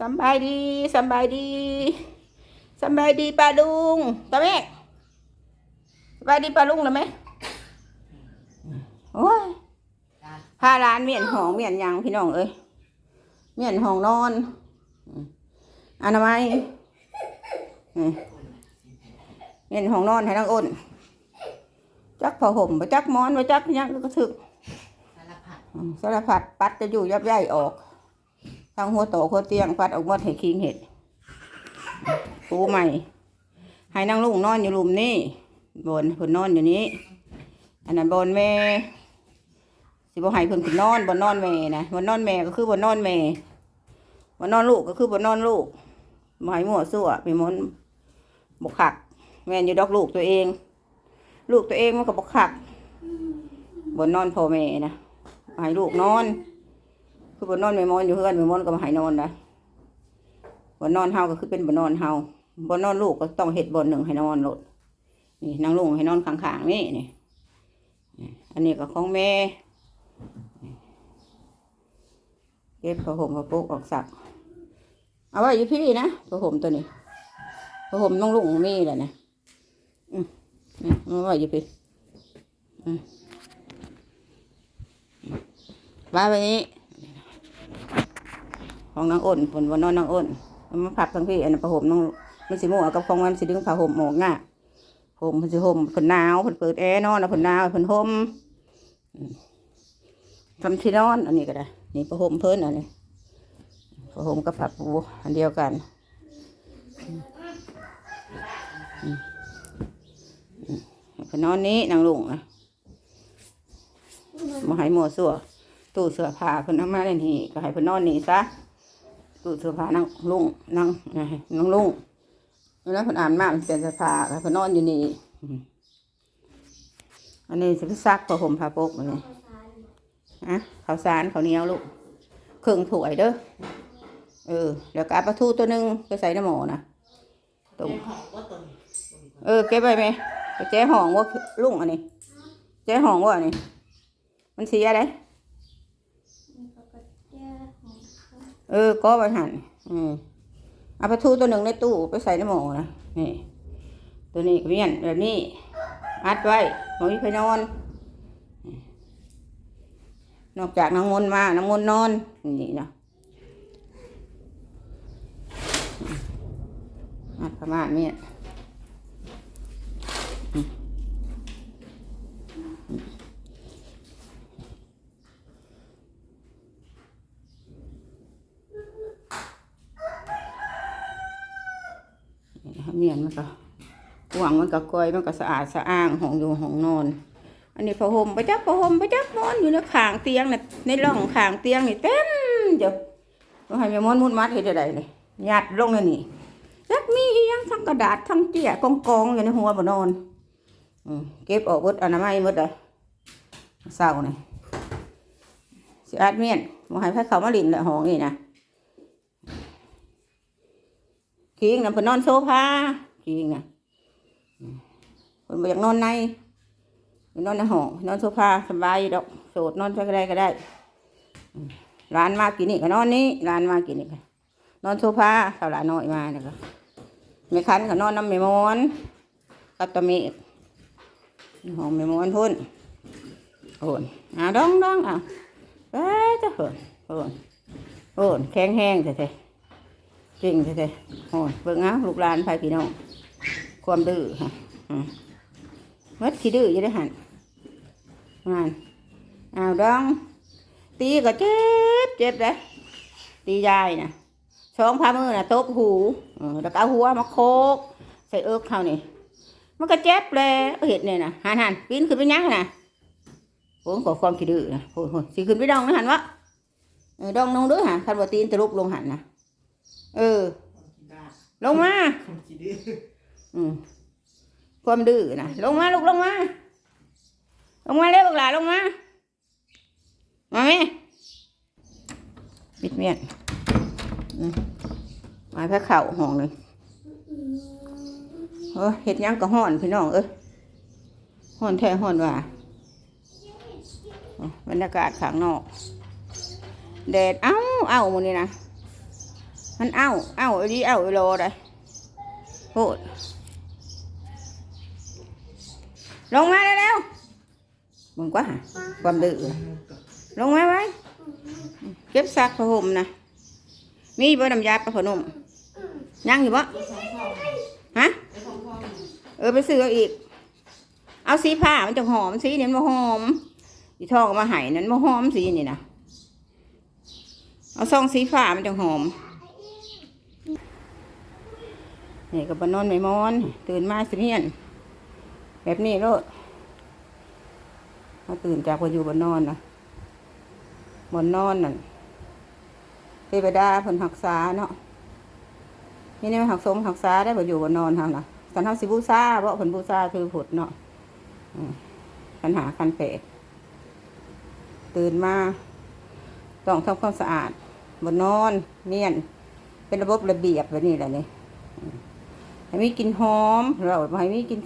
สำบายดีสำบายดีสำบายดีป้าลุงตาแม่สบายดีป้าลุงแล้วไหมโอ้ยพาร้านเมียนหองเมียนหยังพี่น้องเอ้ยเมียนหองนอนอืมอนามัยนี่เมียนหองนอนให้นางอ้นจักผ้าห่มบ่จักหมอนบ่จักหยังก็ถึกสารพัดอืมสารพัดปัดจะอยู่ยับยั้ยออก ทางหัวโตหัวเตียงปัดออกหมดให้คิงเห็ดปูใหม่ให้นั่งลุงนอนอยู่หลุมนี่บนพิ่นนอนอยู่นี้ อันนั้นบนแม่สิบ่ให้เพิ่นขึ้นนอนบนนอนแม่นะบนนอนแม่ก็คือบนนอนแม่บนนอนลูกก็คือบนนอนลูกหมายมั่วซั่วมีมนบกขัก แม่อยู่ดอกลูกตัวเอง ลูกตัวเองมันก็บกขักบนนอนพ่อแม่นะให้ลูกนอน คือบนนอนไม่มอนอยู่เพื่อนไม่มอนก็มาให้นอนนะบนนอนเฮาก็คือเป็นบนนอนเฮาบนนอนลูกก็ต้องเห็ดบนหนึ่งให้นอนโลดนี่นางลุงให้นอนข้างๆนี่นี่อันนี้ก็ของแม่เก็บผ้าห่มผ้าปุกออกสักเอาไว้อยู่พี่นะผ้าห่มตัวนี้ผ้าห่มน้องลุงมีแหละนะอืมนี่เอาไว้อยู่พี่อืมว่าไปนี้ ของนางอ้นผลวันนอนนางอ้นมันมาพับทั้งพี่อันนั้นผ้าห่มน้องมันสิมั่วกับของมันสิดึงผ้าห่มหมอกง่ะห่มมันสิห่มผนหนาวผนเปิดแอร์นอนแล้วผนหนาวผนห่มทำที่นอนอันนี้ก็ได้ นี่ผ้าห่มเพิ่นอันนี้ผ้าห่มกับผ้าปูอันเดียวกันอืมอืมอืมผนนอนนี้นางลุงนะมาให้หมวสั่วตู้เสื้อผ้าเพิ่นเอามาได้นี่ก็ให้เพิ่นนอนนี่ซะ ตู้เสื้อผ้านั่งลุงนั่งนั่งลุงแล้วเพิ่นอ่านมาเพิ่นเปลี่ยนเสื้อผ้าก็ให้เพิ่นนอนอยู่นี่อันนี้สิไปซักผ้าห่มผ้าปกอันนี้อะข้าวสารข้าวเหนียวลูกเครื่องถ้วยเด้อเออแล้วก็อาปลาทูตัวหนึงไปใส่ในหมอนะตรงเออเก็บไว้ไหมแจ้ห้องว่าลุงอันนี้แจ้ห้องว่าอันนี้มันเสียได้ เออก็ประหันอืมเอาปลาทูตัวหนึ่งในตู้ไปใส่ในหม้อนะนี่ ตัวนี้ก็เมียนแบบนี้ อัดไว้หมอมีไปนอน นอกจากน้ำมนต์มาน้ำมนต์นอนนี่เนาะอัดประมาณนี้อืมนี่นะคะเมียนมันก็หวังมัน ก็กอยมันก็สะอาดสะอ้างห้องอยู่ห้องนอน อันนี้ผ้าห่มไปจับผ้าห่มไปจับนอนอยู่ในขางเตียงน่ะในร่องขางเตียงนี่เต็มเดี๋ยวต้องให้แม่ม้อนมุดมัดเฮ็ดได้เลยยัดลงในนี่จักมีอีหยังทั้งกระดาษทั้งเตี้ยกองกองอยู่ในหัวบ่นอนอืเก็บออกเบิดอนามัยหมดเลยเศร้านี่สิอาดเมียนบ่ให้ไผเขามาลินละห้องนี่นะคิงน่ะเพิ่นนอนโซฟาคิงน่ะ อืมเพิ่นบ่อยากนอนในนอนในห้องนอนโซฟาสบายอยู่ดอกโสดนอนก็ได้ก็ได้ร้านมากินนี่ก็นอนนี่ร้านมากินนี่ก็นอนโซฟาสาวหลานน้อยมาเนี่ยก็ไม่คันก็นอนน้ำไม่มอนกับตะเมกห้องไม่มอนพุ่นโอนอ่าดองดองอะไปจ้ะเพิ่นโอนโอนแข็งแห้งแท้ๆจริงแท้ๆโอนเบิ่งเอาลูกหลานพายพี่น้อง ความดื้อฮะอืมมัดขี้ดื้ออยู่ได้หันงานอ้าวดอง ตีก็เจ็บเจ็บเลยตียายนะสองพามือนะตบหูเออแล้วก็เอาหัวมาโคก ใส่เอิกเขานี่มันก็เจ็บเลยเห็ดเนี่ยนะหันหันปีนขึ้นไปยั้งนะโอ้ขอความขี้ดื้อนะโอ้โหสิขึ้นไปดองนะหันวะเออดองนงด้วยหันคันว่ตีนตะลุกลงหันนะเออ ลงมาขี้ดื้ อืมความดื้อนะลงมาลูกลงมา ลงมาเร็วลูกหลานลงมา มาไหมปิดเมียนมาแพ้เข่าห้องเลยเออเห็ดยังก็ห่อนพี่น้องเอ้ยห่อนแท้ห่อนว่าบรรยากาศข้างนอกแดดเอ้าเอ้ามันนี่นะมันเอ้าเอ้าอีเอ้าอีโลได้โหด ลงมาเร็วๆมึงกว่าหาความดื้อลงมาไว้ เก็บซักผ้าห่มนะมีบ่น้ำยาปลาผนมยังอยู่บ่ฮะเออไปซื้อเอาอีก เอาสีผ้ามันจะหอมสีเนี่มันหอมอีทองเอามาให้นั้นบ่หอมสีนี่นะเอาซองสีฟ้ามันจะหอมนี่กับบนอนไม่มอน ตื่นมาสิเมียน แบบนี้โลดมาตื่นจากวันอยู่บนนอนนะบนนอนนั่นเทวดาเพิ่นหักษาเนาะนี่นี่มันหักสมหักษาได้บ่อยู่บนนอนเฮานะสันเฮาสิบูชาเพราะเพิ่นบูชาคือผุดเนาะปัญหาคันเป็ดตื่นมาต้องทำความสะอาดบนนอน เนียน เป็นระบบระเบียบแบบนี้แหละนี่ให้มีกินหอมเราให้มีกิน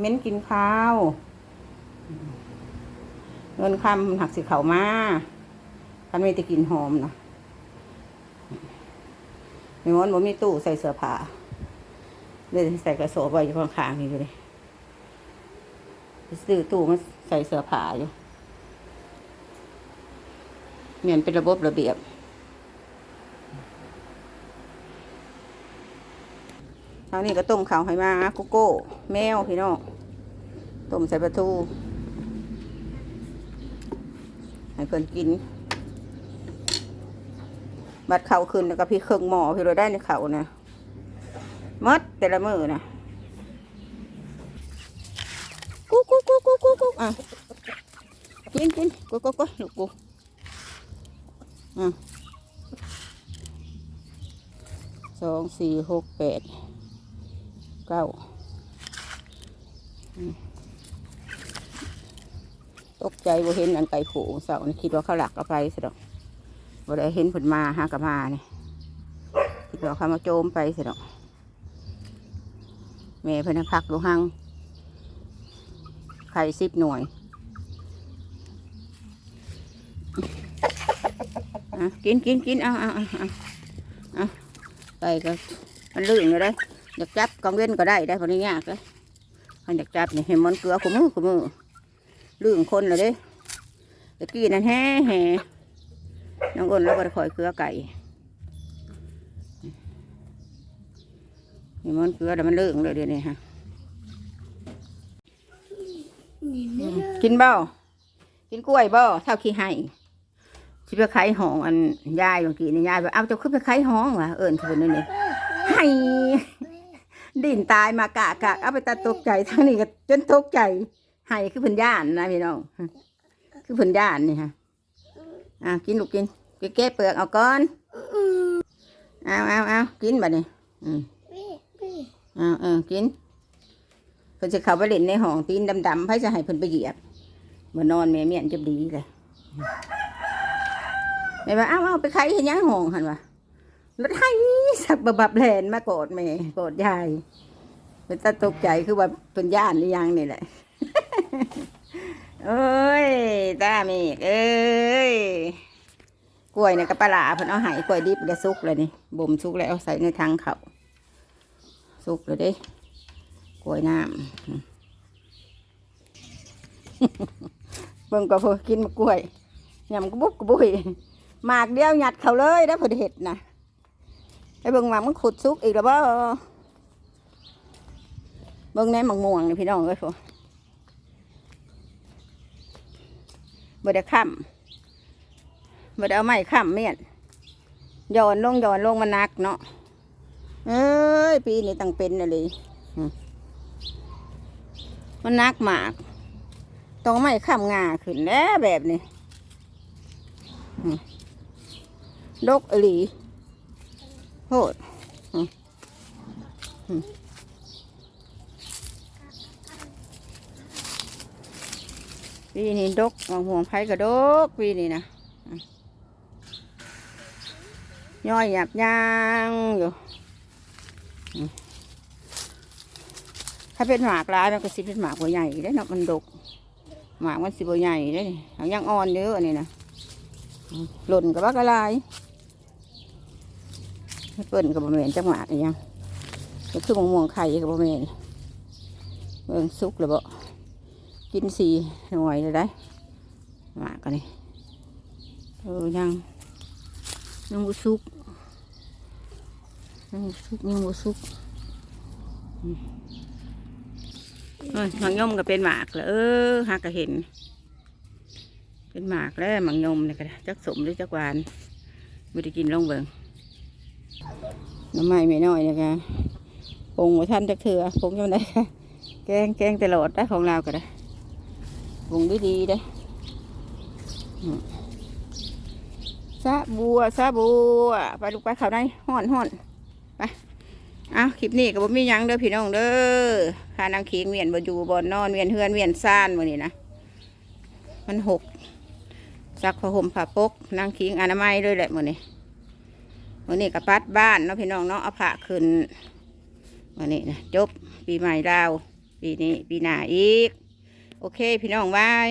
เม้นกินข้าวเงินคำหักสิเขามาคันไม่ได้กลินหอมนะมีมอนบ่มีตู้ใส่เสื้อผ้าเลยใส่กระสอบไว้อยู่ข้างๆนี่อยู่เลยซื้อตู้มาใส่เสื้อผ้าอยู่เหมือนเป็นระบบระเบียบางนี้ก็ต้มข้าวให้มาโกโก้ แมวพี่น้องต้มใส่ปลาทูให้เพิ่นกิน บัดเข่าขึ้นแล้วก็พี่เครื่องหมอพี่เราได้ในเข่านะหมดแต่ละมือนะกูกูกูกูกูกูอะกินกินกูกูกูลูกกูอะสองสี่หกแปด เก้าตกใจว่าเห็นอันไก่ผูเสานี่คิดว่าเขาหลักเอาไปสิดอกบ่ได้เห็นผลมาหากะมาเนี่ยคิดว่าเขามาโจมไปสิดอกแม่เพิ่นนะพักดูหังไข่สิบหน่วยอะกินกินกินเอาเอาเอาเอาเอาไก่ก็มันลื่นอยู่ได้ อยากจับกองเว้นก็ได้ได้คนนี้ยากเลยมันอยากจับเนี่ยเห็นมันเกลือขมือขมือลื่นคนเลยเด้ตะกี้นั่นแฮ่แฮ่น้องอ้นแล้วก็คอยเกลือไก่เห็นมันเกลือแต่มันเลื่นเลยเดี๋ยวนี้ฮะกินบ่กินกล้วยบ่เท่าขี้ให้สิบะไขายห้องอันยายบางทีนี่ยายบอกเอาเจะขึ้นไปขายห้องว่ะเอิญคือนั่นนี่ให้ ดิ่นตายมากะกะเอาไปตัดตกใจทั้งนี้ก็จนตกใจให้คือเพิ่นย่านนะพี่น้องคือเพิ่นย่านนี่ฮะอะกินลูกกินไปเก็บเปลือกเอาก่อนเอาเอาเอากินบ่นี่อืมเอาเออกินเพิ่นจะเข้าไปเล่นในห้องตีนดำๆไผจะให้เพิ่นไปเหยียบมานอนแม่เมียนจะดีเลยแม่ว่าเอาเอาไปไขเห็นยังห้องหันวะรถไถ สักบับแลนมาโกอดแม่กอดยายเป็นตาตกใจคือว่าเป็นย่านหรือยังนี่แหละเอ้ยตาเมกเอ้ยกล้วยเนี่ยกระปลาเพิ่นเอาหายกล้วยดิบกระซุกเลยนี่บ่มซุกแล้วเอาใส่ในทางเขาซุกเลยเด้กล้วยน้ำเบิ่งก็พอกินมะกล้วยยำกระบุกกระบุยหมากเดียวหยัดเขาเลยได้ผลเห็ดนะ ไอ้เบิ่งหมากมันขุดซุกอีกแล้วบ่เบิ่งแหนมะม่วงนี่พี่น้องเอ้ยพอบ่ได้ค้ำบ่ได้เอาไม้ค้ำเมียนย้อนลงย้อนลงมันนักเนาะเอ้ยปีนี้ตั้งเป็นอะไรมันนักมากต้องไม่ข้ามงาขึ้นแล้วแบบนี้ดกอหลี โหดปีนี้ดกมองห่วงไผ่ก็ดกปีนี้นะย่อยหยาบยางอยู่ถ้าเป็นหมากร้ายมันก็สิเป็นหมากบัวใหญ่ได้เนาะมันดก หมากมันสิบัวใหญ่ได้อนี่หายังอ่อนเยอะอันนี้นะหล่นกับว่ากระลาย เปิ้ลกับบะเมนจังหวะนี่ยังก็คือมะม่วงไข่กับบะเมนเบิ่งสุกเลยบ่กินสีหน่วยเลยได้หมากันนี่เออยังยังบุสุกยังบุสุกยังบุสุกเอ้ยหมังยมก็เป็นหมากแล้วเออหักก็เห็น เป็นหมากแล้วหมังยมนี่ก็จักสมหรือจักหวานไม่ได้กินลองเบิ่ง น้ำไม้ไม่น้อยเนี่ยค่ะปรุงมาท่านจักเถื่อปงยังไงแกงแกงตลอดได้ของเราก็ได้ปงดีดีได้ซาบัวซาบัวไปลูกไปเขาในห่อนห่อนไปเอาคลิปนี้ก็บ่มียังเด้อพี่น้องเด้อพานางเคียงเวียนบอยู่บ่นอนเวียนเฮือนเวียนซ่านมื้อนี้นะมันหกซักผ้าห่มผ้าปกนางคิงอนามัยเลยแหละมื้อนี้ วันนี้กับปัดบ้านเนาะพี่น้องเนาะเอาผ้าขึ้นวันนี้นะจบปีใหม่ดาวปีนี้ปีหน้าอีก โอเคพี่น้องบาย